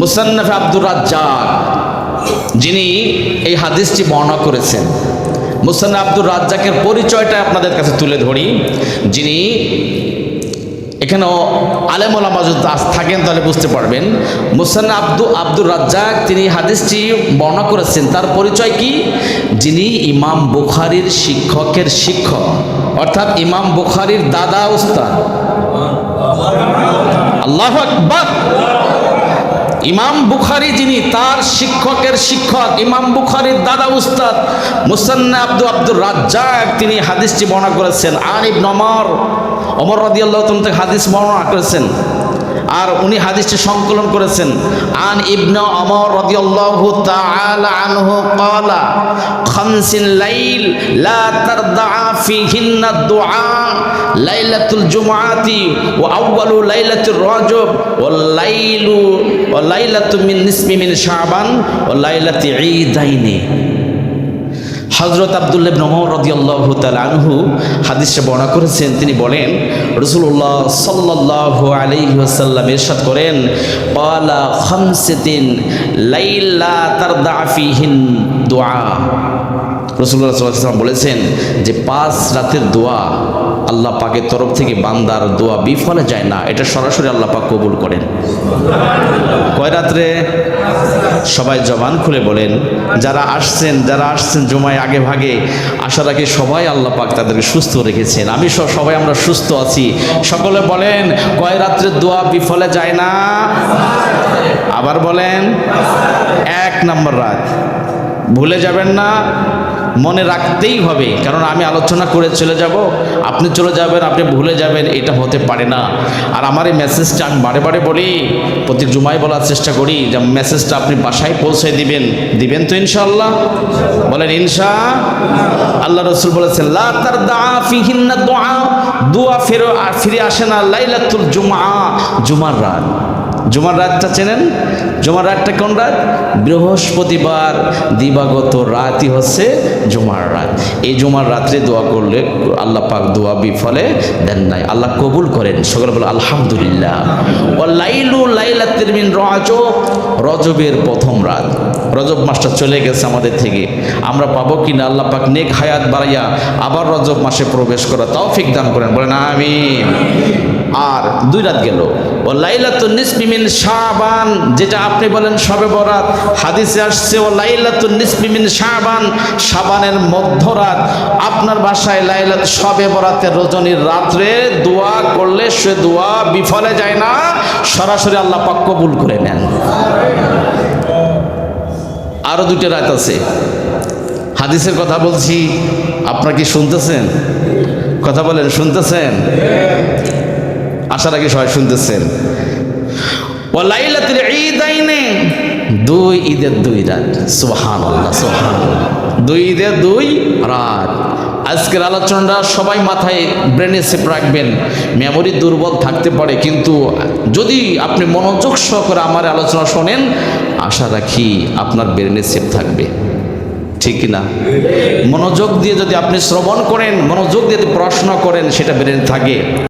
মুসান্নাফ আব্দুর রাজ্জাক, যিনি এই হাদিসটি বর্ণনা করেছেন। মুসান্না আব্দুর রাজ্জাকের পরিচয়টা আপনাদের কাছে তুলে ধরি। যিনি এখানেও আলেমুল আমাজুদ থাকেন তাহলে বুঝতে পারবেন। মুসান্না আব্দু আব্দুর রাজ্জাক, তিনি হাদিসটি বর্ণনা করেছেন। তার পরিচয় কি? যিনি ইমাম বুখারির শিক্ষকের শিক্ষক। অর্থাৎ ইমাম বুখারির দাদা, উস্তাদ। আল্লাহ আকবার। ইমাম বুখারি যিনি, তার শিক্ষকের শিক্ষক, ইমাম বুখারির দাদা উস্তাদ, মুসান্না আব্দু আব্দুর রাজ্জাক তিনি হাদিসটি বর্ণনা করেছেন। আনিব নমর অমর রদিয়াল্লাহ থেকে হাদিস বর্ণনা করেছেন। আর উনি হাদিসটি সংকলন করেছেন, আন ইবন অমর রাদিয়াল্লাহু তাআলা আনহু ক্বালা, খামসিন লাইল লা তারদা ফিহিন্না দুআ লাইলাতুল জুমআতি ওয়া আউয়ালু লাইলাতুর রজব ওয়াল লাইলু, ওয়া লাইলাতু মিন নিসমি মিন শাবান, ওয়া লাইলাতি ঈদাইনি। হজরত আবদুল্লাহ নহর রদিয়াল্লাহ আনহু হাদিসে বর্ণনা করেছেন, তিনি বলেন রসুল্লাহ সাল্লাহ আলাইহি ওয়াসাল্লাম ইরশাদ করেন পালা খামসিতিন লাইলা তার দাফিহিন দোয়া রসুল্লাহ সাল্লাম বলেছেন যে, পাঁচ রাতের দোয়া আল্লাহ পাকের তরফ থেকে বান্দার দোয়া বিফলে যায় না। এটা সরাসরি আল্লাহ পাক কবুল করেন। কয় রাত্রে? সবাই জবান খুলে বলেন, যারা আসছেন যারা আসছেন জমায় আগে ভাগে আসার আগে সবাই আল্লাহ পাক তাদেরকে সুস্থ রেখেছেন। আমি সব সবাই আমরা সুস্থ আছি। সকলে বলেন, কয় রাত্রে দোয়া বিফলে যায় না? আবার বলেন, এক নম্বর রাত। ভুলে যাবেন না? মনে রাখতেই হবে, কারণ আমি আলোচনা করে চলে যাব, আপনি চলে যাবেন, আপনি ভুলে যাবেন, এটা হতে পারে না। আর আমার এই মেসেজটা আমি বারে বারে বলি, প্রতি জুমায় বলার চেষ্টা করি, যে মেসেজটা আপনি বাসায় পৌঁছে দিবেন। দিবেন তো ইনশাআল্লাহ? বলেন, ইনশা আল্লাহ রসুল বলেছেন তার দা দোয়া দোয়া ফেরো, আর ফিরে আসে না লাইলাতুল জুমা জুমার রাত। জুমার রাতটা চেনেন? জুমার রাতটা কোন রাত? বৃহস্পতিবার দিবাগত রাতই হচ্ছে জুমার রাত। এই জুমার রাত্রে দোয়া করলে আল্লাহ পাক দোয়া বিফলে দেন নাই। আল্লাহ কবুল করেন। সকলে বলে আলহামদুলিল্লাহ। ও লাইলু লাইলাতের মিন রজব। রজবের প্রথম রাত। রজব মাসটা চলে গেছে আমাদের থেকে। আমরা পাবো কি না আল্লাহ পাক নেক হায়াত বাড়াইয়া আবার রজব মাসে প্রবেশ করা তৌফিক দান করেন। বলেন আমি আর দুই রাত গেল। ও লাইলাতুন নিসবিমিন শাবান, যেটা আপনি বলেন সবে বরাত। হাদিসে আসছে, ও লাইলাতুন নিসবিমিন শাবান, শাবানের মধ্যরাত। আপনার বাসায় লাইলাত সবে বরাতের রজনীর রাত্রে দোয়া করলে সে দোয়া বিফলে যায় না, সরাসরি আল্লাহ পাক কবুল করে নেন। আরও দুটো রাত আছে। হাদিসের কথা বলছি, আপনারা কি শুনতেছেন? কথা বলেন, শুনতেছেন? আসার আগে সবাই শুনতেছেন। দুই ঈদের দুই রাত। সোহান সুবহানাল্লাহ। দুই ঈদের দুই রাত। আজকের আলোচনাটা সবাই মাথায় ব্রেনে সেপ রাখবেন মেমোরি দুর্বল থাকতে পারে, কিন্তু যদি আপনি মনোযোগ সহকারে আমার আলোচনা শোনেন, আশা রাখি আপনার ব্রেনে সেপ থাকবে। ঠিক না মনোযোগ দিয়ে যদি আপনি শ্রবণ করেন, মনোযোগ দিয়ে যদি প্রশ্ন করেন, সেটা ব্রেনে থাকে।